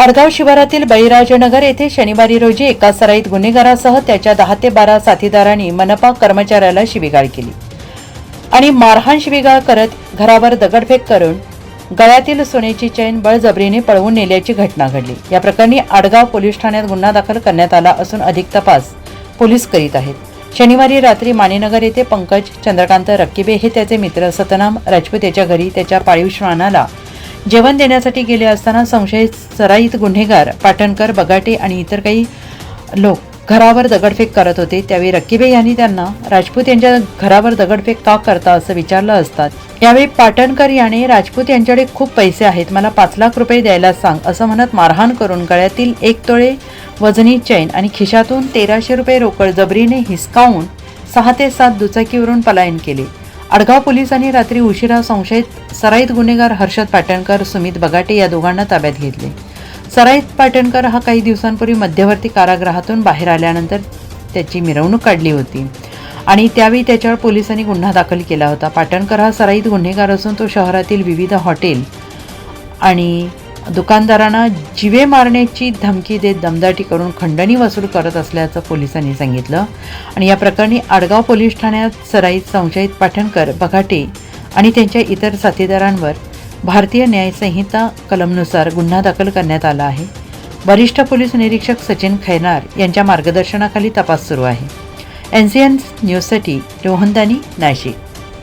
अडगाव शिवारातील बळीराजनगर येथे शनिवारी रोजी एका सराईत गुन्हेगारासह त्याच्या दहा ते बारा साथीदारांनी मनपा कर्मचाऱ्याला शिवीगाळ केली. आणि मारहाण शिवीगाळ करत घरावर दगडफेक करून गळ्यातील सोन्याची चैन बळजबरीने पळवून नेल्याची घटना घडली. या प्रकरणी आडगाव पोलीस ठाण्यात गुन्हा दाखल करण्यात आला असून अधिक तपास पोलीस करीत आहेत. शनिवारी रात्री मानेनगर येथे पंकज चंद्रकांत रक्कीबे हे त्याचे मित्र सतनाम राजपूत याच्या घरी त्याच्या पाळीव श्वानाला जेवण देण्यासाठी गेले असताना संशयित सराईत गुन्हेगार पाटणकर बगाटे आणि इतर काही लोक घरावर दगडफेक करत होते. त्यावेळी रक्कीबे यांनी त्यांना राजपूत यांच्या घरावर दगडफेक का करता असं विचारलं असतात यावेळी पाटणकर याने राजपूत यांच्याकडे खूप पैसे आहेत मला पाच लाख रुपये द्यायला सांग असं म्हणत मारहाण करून गळ्यातील एक तोळे वजनी चैन आणि खिशातून तेराशे रुपये रोकड जबरीने हिसकावून सहा ते सात दुचाकीवरून पलायन केले. अडगाव पोलिसांनी रात्री उशिरा संशयित सराईत गुन्हेगार हर्षद पाटणकर सुमित बगाटे या दोघांना ताब्यात घेतले. सराईत पाटणकर हा काही दिवसांपूर्वी मध्यवर्ती कारागृहातून बाहेर आल्यानंतर त्याची मिरवणूक काढली होती आणि त्यावेळी त्याच्यावर पोलिसांनी गुन्हा दाखल केला होता. पाटणकर हा सराईत गुन्हेगार असून तो शहरातील विविध हॉटेल आणि दुकानदारांना जिवे मारण्याची धमकी देत दमदाटी करून खंडणी वसूल करत असल्याचं पोलिसांनी सांगितलं. आणि या प्रकरणी आडगाव पोलीस ठाण्यात सराईत संशयित पाठणकर बघाटे आणि त्यांच्या इतर साथीदारांवर भारतीय न्यायसंहिता कलमनुसार गुन्हा दाखल करण्यात आला आहे. वरिष्ठ पोलीस निरीक्षक सचिन खैनार यांच्या मार्गदर्शनाखाली तपास सुरू आहे. एन सी एन न्यूजसाठी रोहनदानी नाशिक.